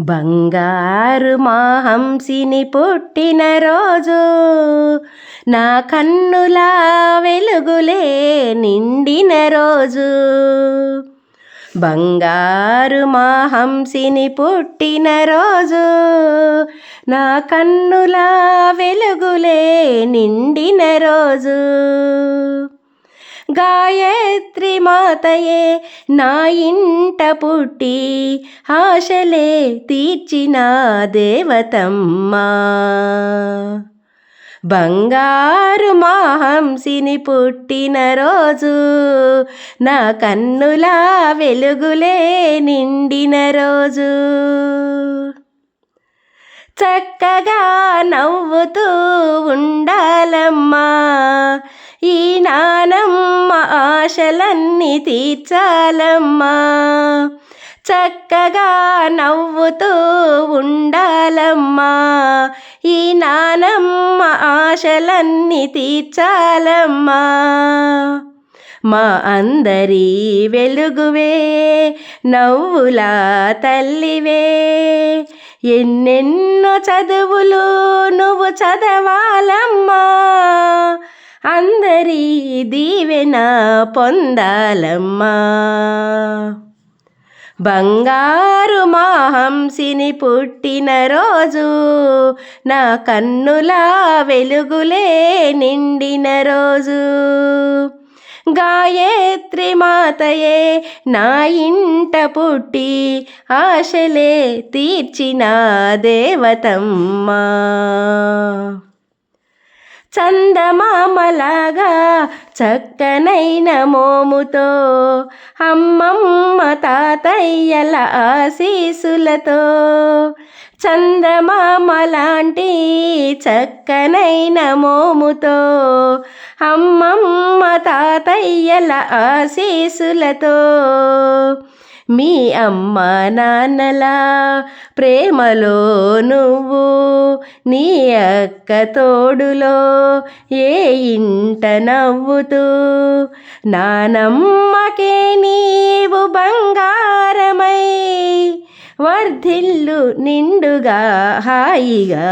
బంగారు మా హంసిని పుట్టిన రోజు నా కన్నులా వెలుగులే నిండిన రోజు. బంగారు మా హంసిని పుట్టిన రోజు నా కన్నులా వెలుగులే నిండిన రోజు. గాయత్రి మాతయే నా ఇంట పుట్టి ఆశలే తీర్చిన దేవతమ్మా. బంగారు మాహంసిని పుట్టిన రోజు నా కన్నులా వెలుగులే నిండిన రోజు. చక్కగా నవ్వుతూ ఉండాలమ్మా ఈ నానమ్మ ఆశలన్నీ తీర్చాలమ్మా. చక్కగా నవ్వుతూ ఉండాలమ్మా. ఈ నానమ్మ ఆశలన్నీ తీర్చాలమ్మా. మా అందరి వెలుగువే నవ్వులా తల్లివే. ఎన్నెన్నో చదువులు నువ్వు చదవాలమ్మా. అందరి దీవెన పొందాలమ్మా. బంగారు మాహంసిని పుట్టిన రోజు నా కన్నులా వెలుగులే నిండిన రోజు. గాయత్రి మాతయే నా ఇంట పుట్టి ఆశలే తీర్చిన దేవతమ్మా. చందమామలాగా చక్కనైన మోముతో అమ్మమ్మ తాతయ్యల ఆశీసులతో. చందమామ లాంటి చక్కనైన మోముతో అమ్మమ్మ తాతయ్యల ఆశీసులతో. మీ అమ్మ నాన్నలా ప్రేమలో నువ్వు నీ అక్క తోడులో ఏ ఇంట నవ్వుతూ? నానమ్మకే నీవు బంగారమై వర్ధిల్లు నిండుగా హాయిగా.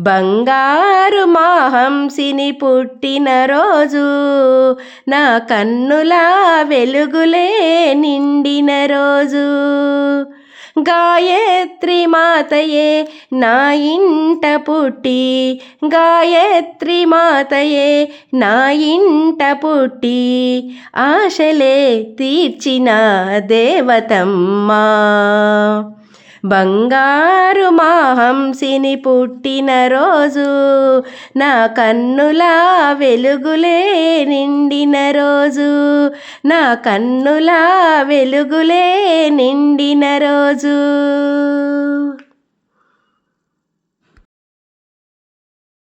బంగారు మాహంసిని పుట్టిన రోజు నా కన్నులా వెలుగులే నిండిన రోజు. గాయత్రి మాతయే నా ఇంట పుట్టి గాయత్రి మాతయే నా ఇంట పుట్టి ఆశలే తీర్చిన దేవతమ్మా. బంగారు మా హంసిని పుట్టిన రోజు నా కన్నులా వెలుగులే నిండిన రోజు. నా కన్నులా వెలుగులే నిండిన రోజు.